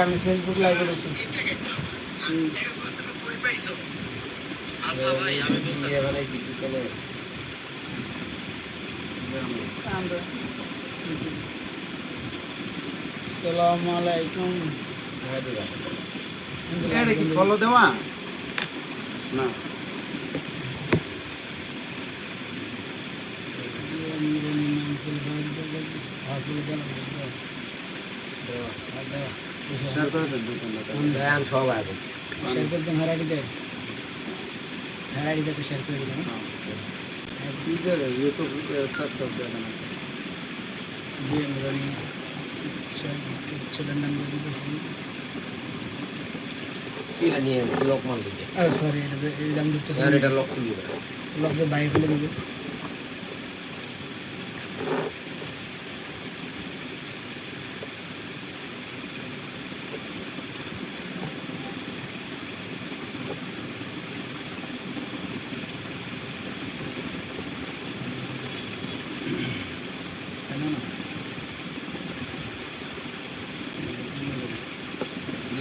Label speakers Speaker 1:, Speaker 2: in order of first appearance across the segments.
Speaker 1: হ্যাঁ আমি ফেসবুক লাইভে দেখছি
Speaker 2: বানাইছি
Speaker 1: সালাম আলাইকুম।
Speaker 2: হ্যাঁ দিবা
Speaker 3: এটা কি ফলো দেওয়া? না। শেয়ার করে দেন
Speaker 2: গান সব আগে
Speaker 1: শেয়ার করবেন হারাডিতে হারাডিতে একটু শেয়ার করে দিবেন
Speaker 3: ইউটিউব ইউটিউব সাবস্ক্রাইব করে দেন
Speaker 1: চ্যানেল নাম দিয়ে দিতেছি।
Speaker 2: কিরা নিয়ে লোকমান দিকে?
Speaker 1: সরি এটা
Speaker 2: এটা লক্ষ্য দিবে
Speaker 1: লক্ষ্য বাইরে ফেলে দেবে।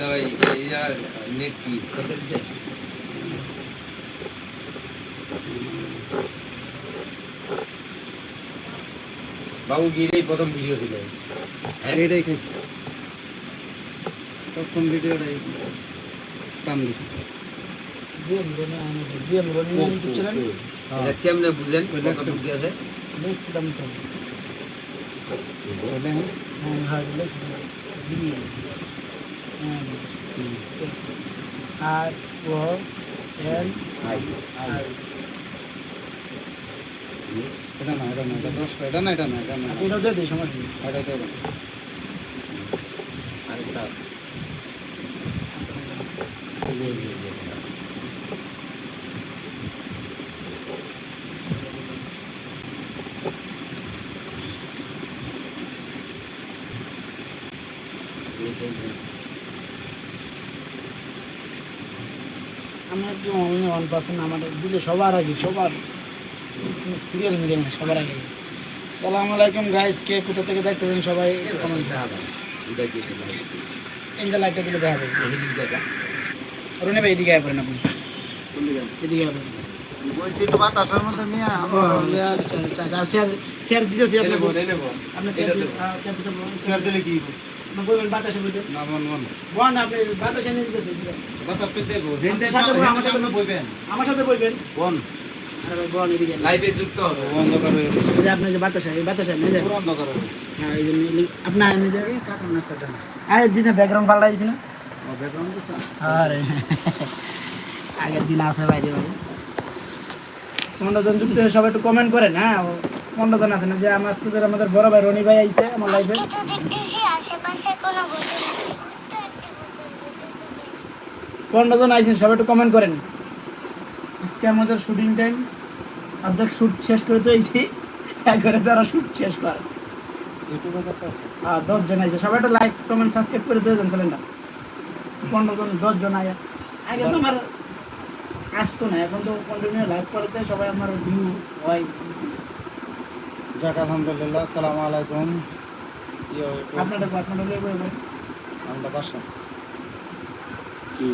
Speaker 2: ওই এইটা নেট কি করতে দিছে বাবু গিরেই প্রথম ভিডিও ছিল
Speaker 3: এটাই খাইছি প্রথম ভিডিওটাই টান দিচ্ছি
Speaker 1: বিএম রনি আমাদের বিএম রনি ইউটিউব চ্যানেল
Speaker 2: এটা কেমনে বুঝলেন
Speaker 3: ওই
Speaker 2: কত
Speaker 1: টি স্পেস আর ও এল
Speaker 2: আই
Speaker 1: আর
Speaker 3: এটা না এটা না এটা দশটা এটা না এটা না এটা না
Speaker 1: আচ্ছা এটা দিয়ে দিই সমস্যা নেই।
Speaker 3: এটা দিয়ে দেন।
Speaker 2: আরেকটা আছে
Speaker 3: এই যে, এই যে।
Speaker 1: একটু ওয়ান পার্সেন্ট আমার দিলে সবার আগে সবার। সিরিয়াল মিলে না সবার আগে। সালাম আলাইকুম গাইস কে কোথা থেকে দেখতেছেন সবাই কমেন্ট ইন্দা লাইটটা দিলে দেখা যাবে
Speaker 2: হিন্দি
Speaker 1: ভাই এদিকে আসবেন আপনি। এদিকে আসবেন
Speaker 3: বলছি একটু বাতাসের
Speaker 1: শেয়ার শেয়ার দিতেছি আপনি শেয়ার শেয়ার
Speaker 3: শেয়ার দিলে কি
Speaker 1: বাতাসে
Speaker 3: না মন মন
Speaker 1: আপনি বাতাসে নিয়ে
Speaker 3: বাতাস দেবো।
Speaker 1: আমার সাথে বলো।
Speaker 3: বইবেন
Speaker 1: আমার সাথে বলবেন?
Speaker 3: কোন
Speaker 1: আরে ভাই বল এদিকে। আসবেন।
Speaker 2: লাইভে যুক্ত হবে।
Speaker 3: অন্ধকার হয়ে গেছে।
Speaker 1: আপনি যে বাতাসে এই বাতাসে নিয়ে
Speaker 3: পুরো অন্ধকার হয়ে গেছে।
Speaker 1: হ্যাঁ এই জন্য আপনার নিজে
Speaker 3: কাটানোর সাথে
Speaker 1: আরে দিছে ব্যাকগ্রাউন্ড পাল্টা দিছি
Speaker 3: ও ব্যাকগ্রাউন্ড দিছ
Speaker 1: আরে। আগের দিন আছে বাইরে যুক্ত হয়ে সবাই একটু কমেন্ট করেন হ্যাঁ ও পনেরো জন আছে না যে আমার আজকে আমাদের বড় ভাই রনি ভাই আইছে আমার লাইফে
Speaker 4: আজকে তো দেখতেছি আশেপাশে কোনো বোতল নেই। তো একটা বোতল
Speaker 1: পনেরো জন আইছেন সবাই একটু কমেন্ট করেন। আজকে আমাদের শুটিং টাইম অর্ধেক শুট শেষ করে তো আইছি একবারে তারা শুট শেষ করে।
Speaker 3: আছে
Speaker 1: দশজন আইছে সবাই একটা লাইক কমেন্ট সাবস্ক্রাইব করে দিয়ে যান চ্যানেলটা পনেরো জন দশজন আয়। আগে তো আমার আসতো না এখন তো কন্টিনিউ লাইভ করতে সবাই আমার ভিউ হয়।
Speaker 3: যাক আলহামদুলিল্লাহ আসসালামু আলাইকুম। ইয়ে
Speaker 1: আপনাদের আপনাদের লইব এবার
Speaker 3: আমরা বাসা
Speaker 2: কি?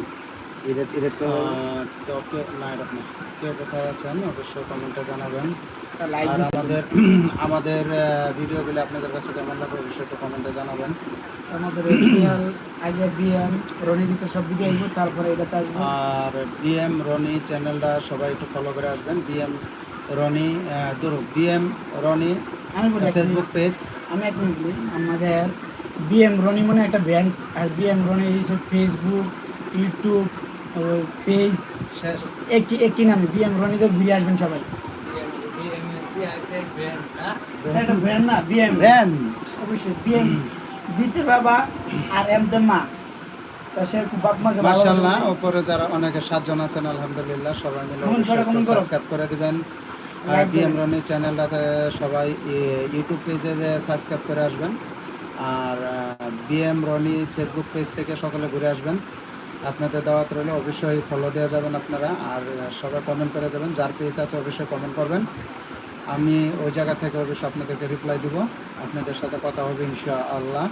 Speaker 2: এটা এটা তো
Speaker 3: আহ, তো কে না এটা না। কে কোথায় আছেন অবশ্যই কমেন্টে জানাবেন। আর আমাদের আমাদের ভিডিওগুলি আপনাদের কাছে কেমন লাগে অবশ্যই একটু কমেন্টে জানাবেন।
Speaker 1: আমাদের রিয়াল আগে বিএম রনি ভিতর সব ভিডিও আসব তারপরে এটাতে আসব।
Speaker 3: আর বিএম রনি চ্যানেলটা সবাই একটু ফলো করে আসবেন। বিএম রনি বিএম রনি
Speaker 1: আমি বলি
Speaker 3: ফেসবুক পেজ
Speaker 1: আমি এক মিনিট বলি আমাদের বিএম রনি মানে একটা ব্র্যান্ড আর বিএম রনি এইসব ফেসবুক ইউটিউব পেজ একই একই নামে বিএম রনিতে ঘুরে আসবেন সবাই। একটা ব্র্যান্ড না বিএম
Speaker 3: ব্র্যান্ড
Speaker 1: অবশ্যই বিএম বিতে বাবা আর এম তে মা বাপ মাকে
Speaker 3: যারা অনেকে সাতজন আছেন আলহামদুলিল্লাহ সবাই মিলে। সাবস্ক্রাইব করে দিবেন।
Speaker 1: Like
Speaker 3: বিএম
Speaker 1: দিবেন।
Speaker 3: রনি চ্যানেলটাতে সবাই ইউটিউব পেজে সাবস্ক্রাইব করে আসবেন, আর বিএম রনি ফেসবুক পেজ থেকে সকলে ঘুরে আসবেন। আপনাদের দাওয়াত রইলে, অবশ্যই ফলো দেওয়া যাবেন আপনারা, আর সবাই কমেন্ট করে যাবেন, যার পেজ আছে অবশ্যই কমেন্ট করবেন। আমি ওই জায়গা থেকে অবশ্যই আপনাদেরকে রিপ্লাই দিব, আপনাদের সাথে কথা হবে ইনশাআল্লাহ।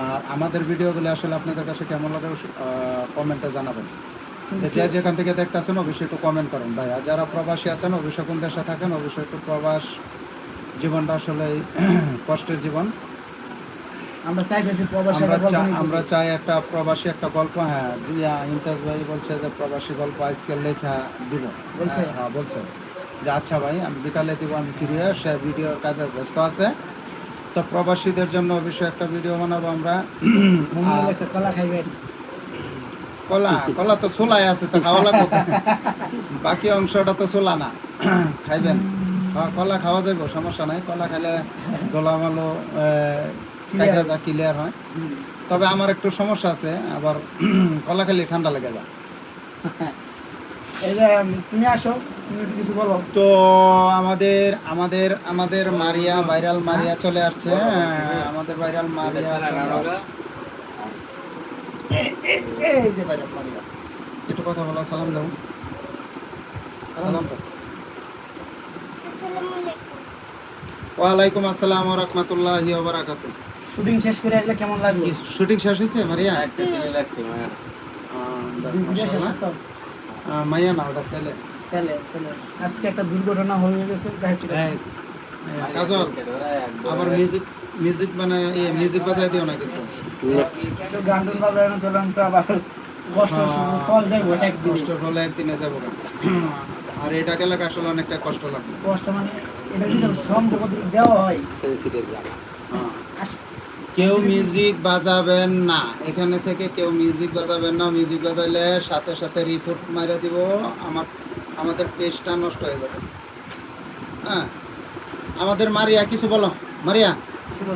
Speaker 3: আর আমাদের ভিডিওগুলো আসলে আপনাদের কাছে কেমন লাগে কমেন্টে জানাবেন। যে যেখান থেকে দেখতেছেন অবশ্যই একটু কমেন্ট করেন। ভাই আর যারা প্রবাসী আছেন অবশ্যই কোন দেশে থাকেন অবশ্যই একটু প্রবাস জীবনটা আসলে কষ্টের জীবন।
Speaker 1: আমরা প্রবাসী
Speaker 3: আমরা চাই একটা প্রবাসী একটা গল্প হ্যাঁ জি হ্যাঁ, ইমতাজ ভাই বলছে যে প্রবাসী গল্প আজকে লেখা দিব।
Speaker 1: বলছে?
Speaker 3: হ্যাঁ, হ্যাঁ বলছে। যে আচ্ছা ভাই আমি বিকালে দিব আমি ফিরে সে ভিডিওর কাজে ব্যস্ত আছে। তো প্রবাসীদের জন্য অবশ্যই একটা ভিডিও বানাবো আমরা।
Speaker 1: কলা খাইবেন।
Speaker 3: কলা কলা তো ছোলাই আছে তো খাওয়া লাগবে। বাকি অংশটা তো ছোলা না। খাইবেন। কলা খাওয়া যাইব সমস্যা নাই। কলা খাইলে গলা মালো কাটা যা ক্লিয়ার হয়। তবে আমার একটু সমস্যা আছে আবার কলা খেলে ঠান্ডা লেগে যায়।
Speaker 1: এই তুমি আসো কিছু বলো।
Speaker 3: তো আমাদের আমাদের আমাদের মারিয়া ভাইরাল মারিয়া চলে আসছে হ্যাঁ, আমাদের ভাইরাল মারিয়া এই যে ভাইরাল মারিয়া একটু কথা বলো সালাম দাও। সালাম দাও। ওয়ালাইকুম আসসালাম ওয়া রাহমাতুল্লাহি ওয়া বারাকাতুহু।
Speaker 1: শুটিং শেষ করে আসলে কেমন লাগবে
Speaker 3: শুটিং শেষ হয়েছে মারিয়া?
Speaker 2: একটা ছেলে লাগছে
Speaker 3: মাইয়া না ওটা ছেলে।
Speaker 1: ছেলে ছেলে। আজকে একটা দুর্ঘটনা হয়ে গেছে
Speaker 3: কাজল আবার মিউজিক মিউজিক মানে মিউজিক বাজাই দিও না কিন্তু।
Speaker 1: একদিন
Speaker 3: আর আসলে অনেকটা কষ্ট লাগবে কেউ মিউজিক বাজাবেন না। এখানে থেকে কেউ মিউজিক বাজাবেন না। মিউজিক বাজাইলে সাথে সাথে রিপোর্ট মারা দিব। আমার আমাদের পেজটা নষ্ট হয়ে যাবে। হ্যাঁ? আমাদের মারিয়া, কিছু বলো। মারিয়া?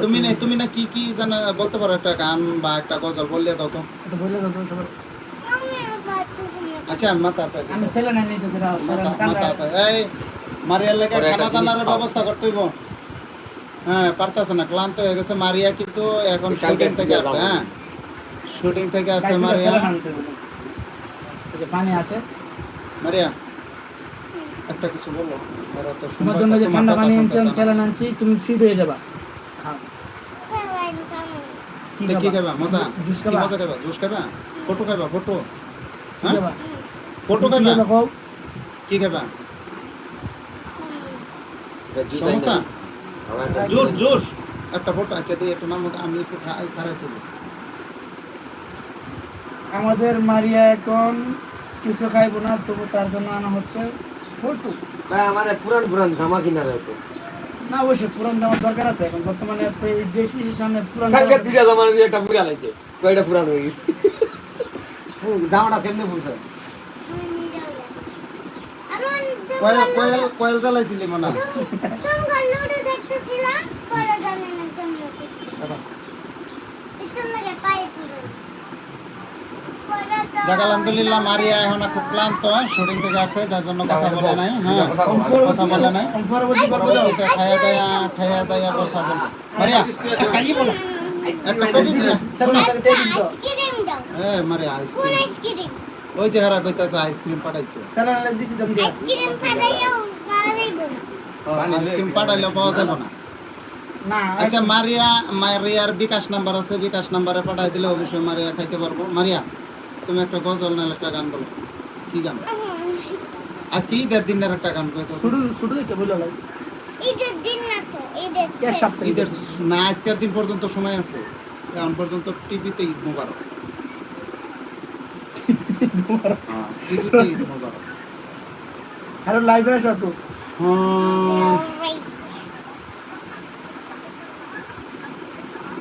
Speaker 3: তুমি না তুমি না কি কি জানো বলতে পারো একটা গান বা একটা গজল বললে দাও তো।
Speaker 1: এটা বললে তো তুমি সবার।
Speaker 4: আমি
Speaker 3: আচ্ছা মাথা
Speaker 1: আমি ছেলে না নিতেছি না
Speaker 3: মাথা মাথা এই মারিয়ার লেগে খানা দানার ব্যবস্থা করতে হইব। হ্যাঁ পারতাছে না ক্লান্ত হয়ে গেছে। মারিয়া কিন্তু এখন শুটিং থেকে আসছে হ্যাঁ। শুটিং থেকে আসছে মারিয়া।
Speaker 1: পানি আছে।
Speaker 3: মারিয়া একটা কিছু বলো।
Speaker 1: তোমার জন্য যে ঠান্ডা পানি আনছি
Speaker 3: না।
Speaker 1: ছেলে আনছি তুমি ফ্রি হয়ে যাবা। কি খাবা?
Speaker 3: মজা?
Speaker 1: জুস
Speaker 3: কি
Speaker 1: খাবা?
Speaker 3: মজা খাবা? জুস খাবা? ফটো খাবা? ফটো হ্যাঁ? ফটো
Speaker 1: কি
Speaker 3: খাবা?
Speaker 1: খাবা? কও?
Speaker 3: কি খাবা? সমস্যা? Juice juice. একটা ফটো আচ্ছা একটু নাম আমি একটু
Speaker 1: আমাদের মারিয়া এখন কিছু খাইবো না তবু তার জন্য আনা হচ্ছে ফটু
Speaker 2: ভাই আমার পুরান পুরান জামা কিনার
Speaker 1: না অবশ্যই পুরান জামার দরকার আছে। এখন বর্তমানে এই যে শিশুর সামনে পুরান
Speaker 2: কালকে দুইটা জামা দিয়ে একটা পুরা লাগছে কয়টা পুরান হয়ে গেছে? জামাটা কেমনে
Speaker 4: নিয়ে
Speaker 3: কয়েল কয়েল কয়েল জ্বালাইছিলি মনে হয়।
Speaker 4: দেখতেছিলাম পরে জানি না কেমন একটু লাগে পায়ে পুরো পরে তো
Speaker 3: দেখ আলহামদুলিল্লাহ মারিয়া এখন খুব ক্লান্ত শুটিং থেকে আসছে যার জন্য কথা বলে নাই হ্যাঁ কথা বলে নাই। খাইয়া খাইয়া কথা মারিয়া বলো? ওই যে হারা কইতাছে আইসক্রিম পাঠাইছে।
Speaker 4: আইসক্রিম
Speaker 3: আইসক্রিম পাঠাইলে পাওয়া যাবে না।
Speaker 1: না
Speaker 3: আচ্ছা মারিয়া মারিয়ার বিকাশ নাম্বার আছে বিকাশ নাম্বারে পাঠাই দিলে অবশ্যই মারিয়া খাইতে পারব। মারিয়া তুমি একটা গজল না একটা গান বলো। কি গান? আজকে ঈদের দিনের একটা গান কই তো
Speaker 1: শুধু শুধু এটা বলে লাগে
Speaker 4: ঈদের দিন না তো ঈদের
Speaker 1: এক। সপ্তাহ।
Speaker 3: ঈদের না আজকের দিন পর্যন্ত সময় আছে। এখন পর্যন্ত টিভিতে ঈদ মুবারক। হ্যাঁ, টিভিতে ঈদ মুবারক।
Speaker 1: হ্যালো লাইভে আসো একটু।
Speaker 3: হ্যাঁ,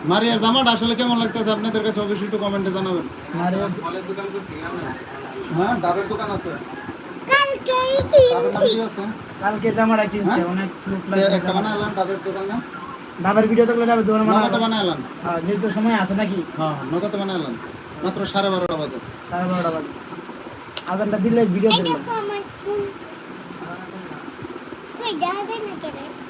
Speaker 3: মারিয়ার জামাটা আসলে কেমন লাগতেছে? আপনাদের কাছে অবশ্যই একটু কমেন্টে জানাবেন।
Speaker 2: ফলের দোকান
Speaker 3: হ্যাঁ ডাবের দোকান আছে।
Speaker 4: কালকেই কিনছি।
Speaker 1: কালকে জামাটা কিনছে
Speaker 3: হ্যাঁ?
Speaker 1: অনেক লোক
Speaker 3: একটা বানাইলাম ডাবের দোকান না?
Speaker 1: ডাবের ভিডিও থাকলে ডাবের দোকানে
Speaker 3: নগদ
Speaker 1: হ্যাঁ, যেহেতু সময় আছে নাকি?
Speaker 3: হ্যাঁ নগদ বানাইলাম মাত্র সাড়ে বারোটা বাজে।
Speaker 1: সাড়ে বারোটা বাজে। আদানটা দিলে ভিডিও
Speaker 4: এই
Speaker 1: দিলাম
Speaker 4: দেখা যায় না কেন?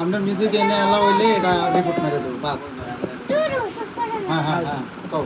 Speaker 4: আপনার মিউজিক এনে এলা হইলে এটা রিপোর্ট মেরে দেবো বাদ। হ্যাঁ হ্যাঁ হ্যাঁ কও।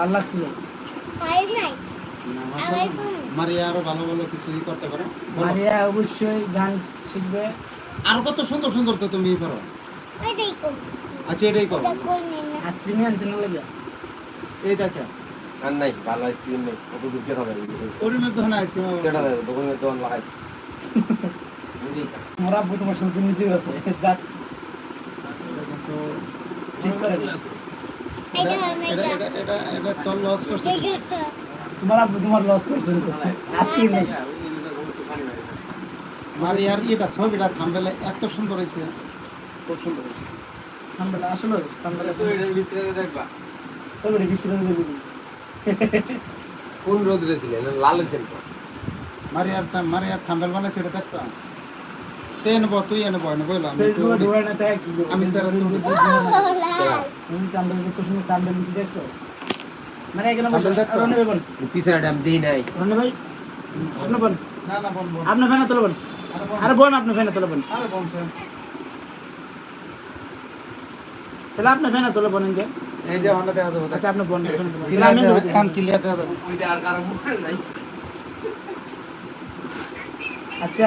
Speaker 1: ভালো লাগছিল?
Speaker 3: মারিয়া আরও ভালো ভালো কিছু ই করতে পারো।
Speaker 1: মারিয়া অবশ্যই গান শিখবে।
Speaker 3: আরও কত সুন্দর সুন্দর তো তুমি ই পারো আচ্ছা এটাই করো।
Speaker 1: আইসক্রিমই আনছে না লাগে
Speaker 3: এইটা কে
Speaker 2: আর নাই ভালো আইসক্রিম নেই। কত দূর কেটা হবে
Speaker 3: ওর মধ্যে না আইসক্রিম
Speaker 2: কেটা হবে দোকানের দোকান লাগাইছি
Speaker 1: আমার আব্বু তোমার সাথে দুর্নীতি আছে। যাক।
Speaker 3: কিন্তু
Speaker 1: ঠিক করে।
Speaker 4: এটা
Speaker 3: এটা
Speaker 4: এটা
Speaker 3: এটা তোর লস করছে।
Speaker 1: তোমার আব্বু তোমার লস করছেন তো।
Speaker 3: মারিয়ার এটা ছবিটা থাম্বেলে এত সুন্দর হয়েছে। খুব সুন্দর হয়েছে।
Speaker 1: সামনে আসলে
Speaker 2: দেখবা।
Speaker 1: সবরে ভিতরে দেবো
Speaker 2: কোন রোদ রেছিলেন লাল
Speaker 3: মারিয়ার মারিয়ার থাম্বেল বানাইছে এটা দেখছ? তুই এনে বল তুই
Speaker 1: এনে বল না বললাম
Speaker 3: আমি স্যার
Speaker 4: হ্যাঁ,
Speaker 1: তুমি তান্ডব করতে শুনে তান্ডব দিছি দেখছ? মানে এখানে বসে
Speaker 3: দেখছ?
Speaker 1: রনি বল।
Speaker 2: পিছনে ডাম দেই নাই।
Speaker 1: রনি ভাই আপনি বল।
Speaker 3: না না বল
Speaker 1: আপনি ফেনা তোলা বল।
Speaker 3: আরে
Speaker 1: বল। আপনি ফেনা তোলা বল।
Speaker 3: আরে বল
Speaker 1: তাহলে আপনি ফেনা তোলা বলেন যে।
Speaker 3: এই যে অন্য দেওয়া দেবো
Speaker 1: আচ্ছা আপনি বল
Speaker 3: তাহলে
Speaker 1: আমি
Speaker 3: কান ক্লিয়ার দেওয়া দেবো।
Speaker 2: ওই আর কারণ নাই।
Speaker 1: আচ্ছা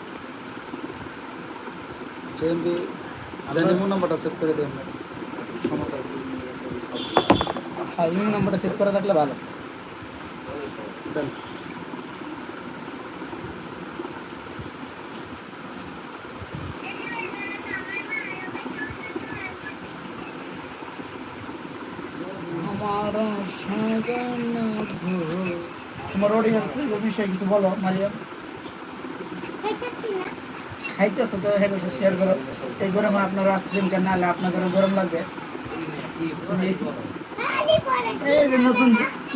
Speaker 3: জেএমবি জানি মো নাম্বারটা সেভ করে দেন
Speaker 1: হ্যাঁ ইমেল নাম্বারটা সেভ করা থাকলে ভালো। আমার। তোমার অডিয়েন্স এই বিষয়ে কিছু বলো মারিয়া।
Speaker 4: খাইতেছো
Speaker 1: তো হ্যাঁ শেয়ার করো। এই গরমে আপনার আইসক্রিম কেন নাহলে আপনার ঘরে গরম লাগবে। এই যে নতুন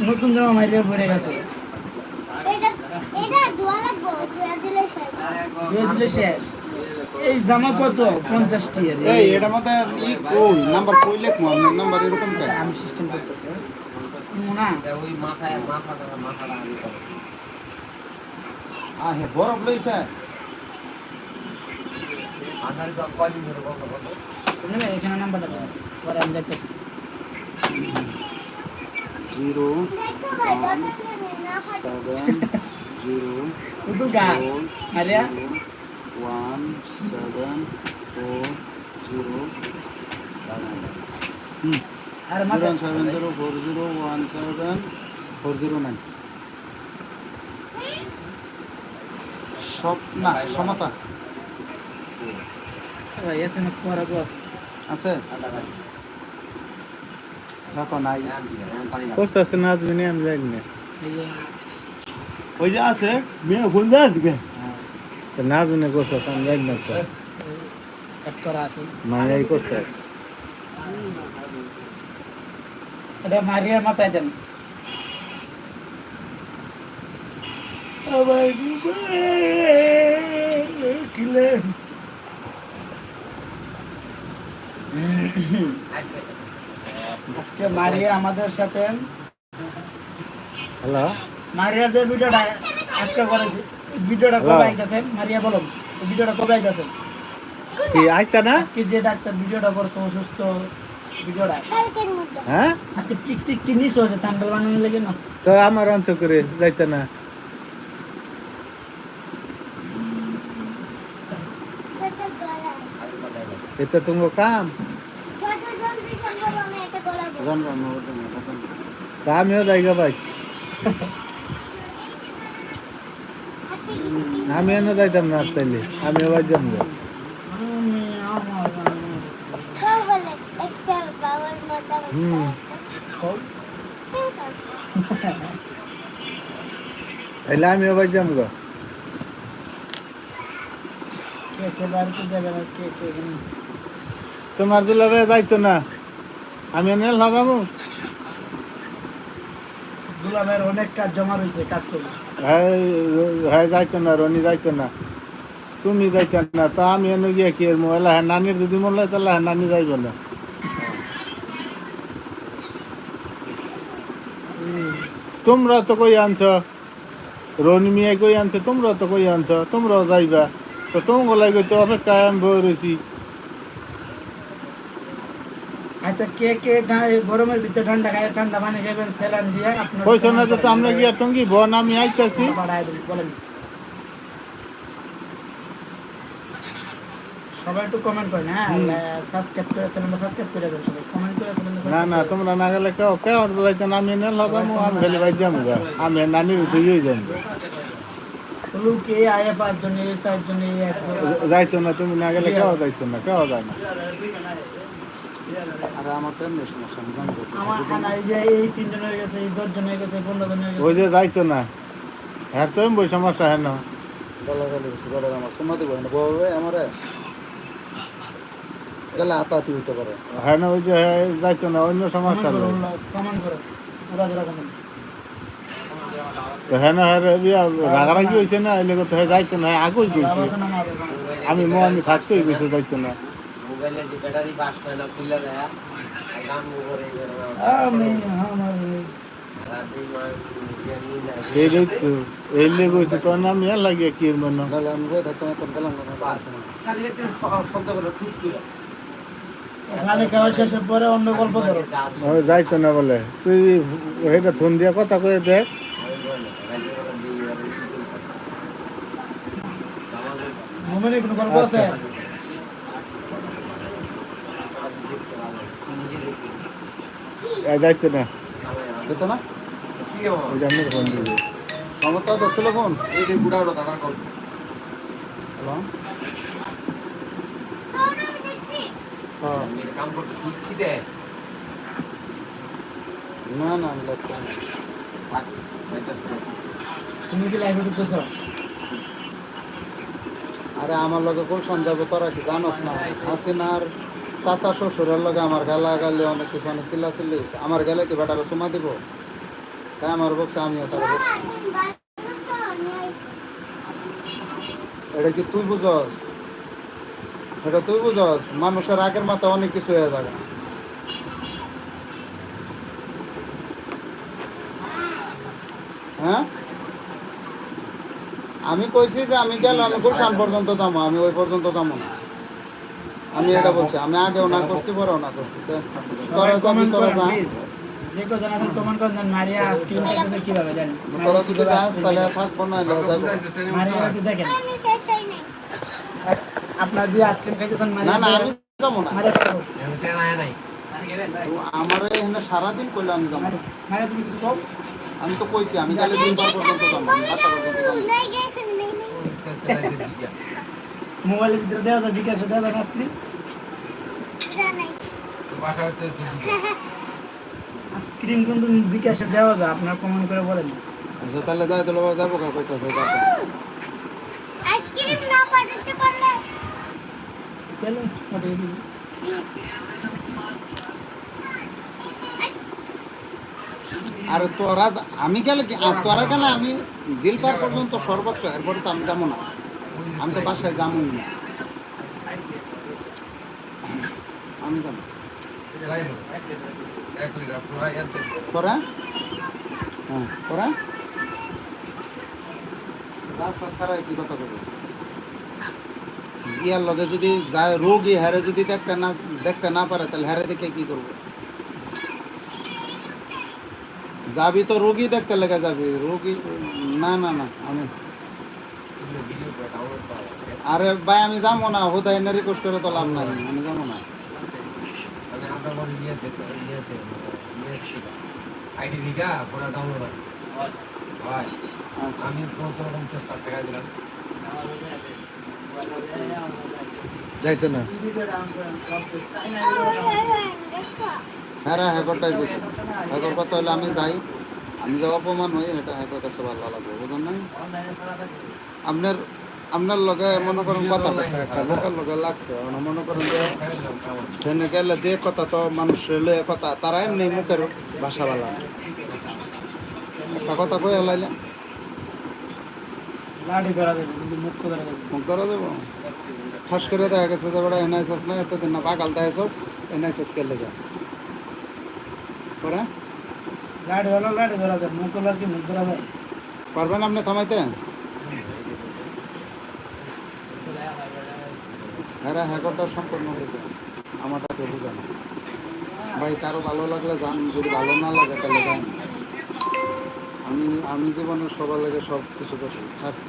Speaker 1: নতুন জামা মাইরে ভরে গেছে।
Speaker 4: এটা এটা শেষ।
Speaker 1: এই জামা কত? পঞ্চাশ টিয়ার
Speaker 3: এই মধ্যে ই নাম্বার কই লেখমু আপনার নাম্বার এরকম
Speaker 1: আমি সিস্টেম করতেছি। না।
Speaker 2: ওই মাথায় মাথাটা মাথাটা আগে করো।
Speaker 3: আ হে বরফ লইছে
Speaker 2: আন্ধারে তো কয়দিন ধরে বন্ধ করব
Speaker 1: তুমি না এখানে নাম্বারটা পরে আমি দেখতেছি।
Speaker 3: জিরো
Speaker 4: দেখো ভাই বদলে না ফাটে
Speaker 3: seven zero one seven four zero হুম।
Speaker 1: আর
Speaker 3: zero seven zero four zero one seven four zero nine. সব না সমতা।
Speaker 1: এস এম এস কুমার আছে
Speaker 5: পোস্ট আছে না আসবে আমি জানি না ওই যে আছে মেয়ে গুণ আসবে না আসবে কোর্স আছে আমি জানি না মানে এই কোর্স আছে
Speaker 1: এটা মারিয়ার মাথায় যান আমার
Speaker 2: কিলেন
Speaker 1: আজকে মারিয়া আমাদের সাথে।
Speaker 5: হ্যালো।
Speaker 1: মারিয়ার যে ভিডিওটা আজকে করেছে ভিডিওটা কবে
Speaker 5: Hello.
Speaker 1: আইতেছে? মারিয়া বলো। এই ভিডিওটা কবে আইতেছে?
Speaker 5: কি আইতা না?
Speaker 1: আজকে যে ডাক্তার ভিডিওটা করছে অসুস্থ ভিডিওটা।
Speaker 5: হ্যাঁ?
Speaker 1: আজকে টিক টিক টিক নিচে হচ্ছে ঠান্ডা বানানো লেগে না?
Speaker 5: তো আমার অংশ করে যাইতে না। এটা তোমার কাম
Speaker 4: যত জলদি সম্ভব আমি একটা গলা বলব
Speaker 3: জানব আমি ওর জন্য, ওর জন্য।
Speaker 5: তা আমিও ভাই
Speaker 4: হাতে
Speaker 5: আমি এনে যাইতাম না তাইলে যাম।
Speaker 1: আমি
Speaker 4: বাবার মতো
Speaker 5: হুম। তাইলে আমিও বাই যাম গা? তোমার দুলাবে যাইতো না আমি এনে লাগামু
Speaker 1: দুলাভাইয়ের অনেক কাজ জমা রয়েছে কাজ করবে
Speaker 5: হ্যাঁ হ্যাঁ যাইতো না রনি যাইতো না তুমি যাইতো না তো আমি এনে গিয়ে কি এর মোবাইল হ্যাঁ নানির যদি মনে হয় তাহলে হ্যাঁ নানি যাইব না। তোমরা তো কই আনছ? রনি মিয়া কই আনছে? তোমরা তো কই আনছ? তোমরাও যাইবা। তো তোমাকে লাগে তো অপেক্ষায় আমি বই রয়েছি।
Speaker 1: আচ্ছা কে কে গরমের ভিতরে ঠান্ডা খায় ঠান্ডা পানি খাবেন স্যালান দিয়ে
Speaker 5: না তো আমরা গিয়া টঙ্গি বন আমি আইতাছি।
Speaker 1: বলেন। সবাই একটু কমেন্ট করেন হ্যাঁ সাবস্ক্রাইব করে চ্যানেলটা সাবস্ক্রাইব করে দেন সবাই। কমেন্ট করে চ্যানেলটা
Speaker 5: না না তোমরা না গেলে কেউ কেউ তো যাইতো না আমি এনে লাগামু আমি খালি বাই যাম আমি নানির উঠেই যাম। গা
Speaker 1: লুকে আয়ে পাঁচজন চারজন একজন।
Speaker 5: যাইতো না তুমি না গেলে কেউ যাইতো না কেউ যায় না।
Speaker 3: আরে আমার তো এমনি সমস্যা আমি জানব
Speaker 1: আমার খানা এই যে এই তিনজন হয়ে গেছে এই দশজন হয়ে গেছে পনেরো জন হয়ে
Speaker 5: ওই যে যাইতো না। হ্যাঁ তো বই সমস্যা হ্যাঁ না।
Speaker 3: গলা গলি বেশি গলা আমার শোনা দিব না বউ আমারে। গেলে আতাতি হইতে পারে।
Speaker 5: হ্যাঁ না ওই যে যাইতো না অন্য সমস্যা
Speaker 1: করো ওরা যারা
Speaker 5: হ্যাঁ না হ্যাঁ রাগারাগি হয়েছে না এই তো হ্যাঁ যাইতো না গেছে। আমি মো আমি থাকতেই গেছে যাইতো না।
Speaker 2: মোবাইলের যে ব্যাটারি বাস হয় না খুললে দেয় গান করে
Speaker 1: আমি আমার
Speaker 2: রাতে মার যেমনি না
Speaker 5: এই তো এই লেগে তো না আমি আর লাগিয়ে কি এর
Speaker 3: গেলে আমি বই থাকতাম তখন গেলাম না
Speaker 2: বাস। খালি একটু শব্দ করে ঠুস করে
Speaker 1: খাওয়া শেষের পরে অন্য গল্প ধরো।
Speaker 5: যাইতো না বলে। তুই এটা ফোন দিয়া কথা কয়ে দেখ।
Speaker 1: মোমেনের কোনো গল্প আছে?
Speaker 5: যাইতো না।
Speaker 3: যেত না?
Speaker 5: ওই যে আমি ফোন দিবি
Speaker 3: সমতা তো ছিল ফোন।
Speaker 2: এইটাই বুড়া ওটা দাদার কল
Speaker 3: হ্যালো?
Speaker 4: তোর আমি দেখছি
Speaker 3: হ্যাঁ না না আমি
Speaker 1: তুমি কি ঢুকতেছো?
Speaker 3: আরে আমার লগে কোন সন্দেহ তোরা কি জানোস না। হাসিনার চাচা শ্বশুরের লগে আমার গালা গালে, অনেক কিছু, অনেক চিল্লা চিল্লি আমার গেলে কি বেটারা চুমা দিব। তাই আমার বকছে আমিও তারা এটা কি তুই বুঝস? এটা তুই বুঝস? মানুষের আগের মাথা অনেক কিছু হয়ে যাবে। হ্যাঁ? আমি কইছি যে আমি গেল আমি গুলশান পর্যন্ত যাব, আমি ওই পর্যন্ত যাব না। আমি এটা বলছি আমি আগেও না করছি পরেও না করছি। তো তোরা যাবি
Speaker 1: করেন
Speaker 3: যা।
Speaker 1: আপনার দিয়ে আইসক্রিম খাইতেছেন
Speaker 3: না না আমি যাব না।
Speaker 1: মারিয়া খাব।
Speaker 2: নাই।
Speaker 3: আমার এখানে সারাদিন করলে আমি যাব।
Speaker 1: তুমি কিছু কও?
Speaker 3: আমি তো কইছি আমি পর্যন্ত যাব
Speaker 1: মোবাইলের ভিতরে দেওয়া যায় বিকাশে দেওয়া যায়
Speaker 4: নাই
Speaker 1: আইসক্রিম কিন্তু বিকাশে দেওয়া যায় আপনার কমেন্ট করে বলেন।
Speaker 3: আচ্ছা তাহলে যাই তাহলে যাব কার কইতাছে যাব।
Speaker 4: আইসক্রিম না পাঠাতে পারলে?
Speaker 1: ব্যালেন্স পাঠিয়ে দিবি।
Speaker 3: আর তোরা আমি গেলে তোরা গেলে আমি জেল পার পর্যন্ত সর্বোচ্চ এরপরে তো আমি যাব না। আমি তো বাসায় যাব না। আমি যাব তোরা হ্যাঁ কি কথা বলব? ইয়ার লগে যদি রোগী হারে যদি দেখতে না দেখতে না পারে, তাহলে হ্যারে দেখে কি করব? যাবি তো রোগী দেখতে লেগে যাবি। রোগী না না না, আমি আরে ভাই আমি যাব না হুদাই না রিকোয়েস্ট করে তো লাভ নাই আমি যাব না।
Speaker 2: আইডি দিঘা পুরো ডাউনলোড হয়। হয়। আমি প্রথম রকম চেষ্টা টাকা দিলাম।
Speaker 5: যাইতো না।
Speaker 3: হ্যাঁ রে হ্যাঁ করটাই বুঝি হ্যাঁ কথা হলে আমি যাই। আমি যে অপমান হই এটা হ্যাঁ কাছে ভালো লাগবে বুঝলেন নাই আপনার আপনার লগে মনে করেন কথা লোকের লগে লাগছে মানে মনে করেন যে ট্রেনে গেলে দিয়ে কথা তো মানুষ রেলে কথা তারা এমনি মুখের ভাষা ভালো একটা কথা কয়ে লাইলে
Speaker 1: ধরা মুখ ধরা
Speaker 3: ধরা দেবো? ঠাস করে দেখা গেছে যে বড় এনআইএস না এতদিন না পাকাল দেখাইছস এনআইএস কে লেগে পরে?
Speaker 1: লাঠি হলো লাঠি ধরা যাবে মুখ কি মুখ ধরা যায়
Speaker 3: পারবেন আপনি থামাইতে? হ্যাঁ হ্যাঁ কথা সম্পূর্ণ হয়েছে আমারটা তো বুঝানো ভাই কারও ভালো লাগলে যান যদি ভালো না লাগে তাহলে যান আমি আমি জীবনে সবার লাগে সব কিছু করছি ছাড়ছি।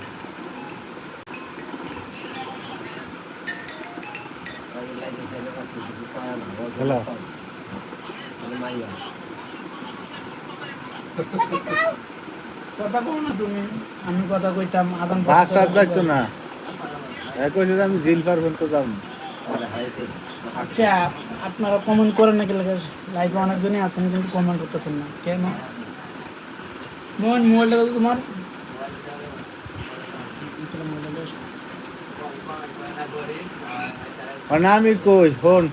Speaker 5: হ্যালো।
Speaker 1: কথা কও না তুমি। আমি কথা কইতাম আদান
Speaker 5: ভাষা যাইতো না। কইছে যে আমি জিল পার পর্যন্ত যাব।
Speaker 1: আচ্ছা আপনারা কমেন্ট করেন নাকি? লাইভে অনেকজনই আছেন কিন্তু কমেন্ট করতেছেন না। কেন? মোহন মোবাইলটা দাও তো তোমার।
Speaker 5: আমি কই হন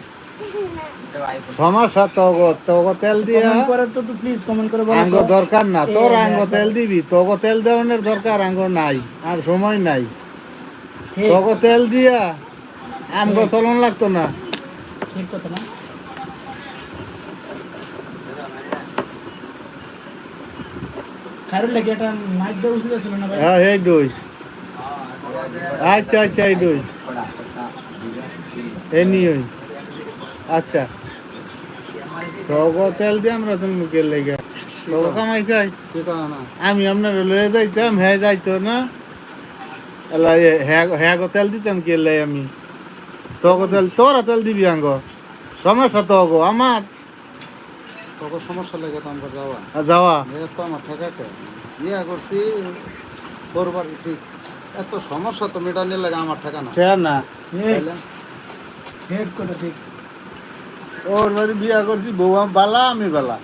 Speaker 5: সমস্যা তগ তগ তেল দিয়া।
Speaker 1: করে তো প্লিজ কমেন্ট করে বলো
Speaker 5: আঙ্গ দরকার না তোর আঙ্গ তেল দিবি। তগ তেল দেওয়ানোর দরকার আঙ্গ নাই আর সময় নাই।
Speaker 1: ঠিক,
Speaker 5: তেল দিয়া আমগ চলন লাগতো না।
Speaker 1: ঠিক কথা না।
Speaker 5: হ্যাঁ আচ্ছা আচ্ছা এই দই এই নিয়ে। আচ্ছা। তেল দিয়ে আমরা তো মুখের লেগে। কামাই খাই আমি আপনার লয়ে যাইতাম হ্যাঁ যাইতো না। এলা এ হ্যাঁ হ্যাঁ গো তেল দিতাম কে লাই আমি? তগ তেল তোরা তেল দিবি আঙ্গ? সমস্যা তগ আমার?
Speaker 3: তোকে সমস্যা লেগে তো আমরা যাওয়া।
Speaker 5: আর যাওয়া?
Speaker 3: এ তো আমার ঠেকাতে ইয়া করছি করবার ঠিক এত সমস্যা তো মেটানোর লাগে আমার ঠেকানা।
Speaker 5: সে না।
Speaker 1: ঠিক ঠিক কথা ঠিক।
Speaker 5: ওর বাড়ি বিয়া করছি বউ বালা আমি বালা।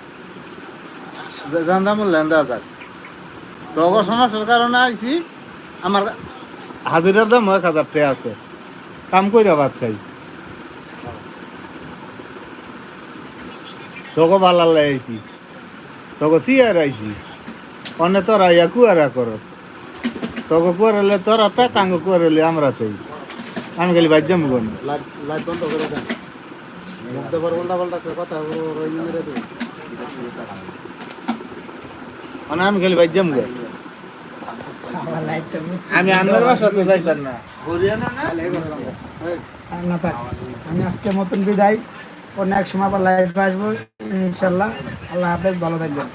Speaker 5: জানতাম লেন্দা যাক। তগ সমস্যার কারণে আইছি আমার হাজিরার দাম এক হাজার টাকা আছে। কাম কইরা ভাত খাই। তোকে বালার লাই আইছি তোকে সিয়ার আইছি। অনে তোরা ইয়া কুয়ারা করস। তোকে কুয়ারালে তোরা তা কাঙ্গ কুয়ারালে আমরা তাই। আমি খালি
Speaker 3: করে করে মেরে দেবে।
Speaker 5: মানে আমি খালি
Speaker 1: আমার লাইফটা
Speaker 5: আমি বাসা তো যাইতাম না। না
Speaker 1: থাক, আমি আজকে মতন বিদায়। অন্য এক সময় আবার লাইভ আসব, ইনশাল্লাহ। আল্লাহ হাফেজ, ভালো থাকবেন।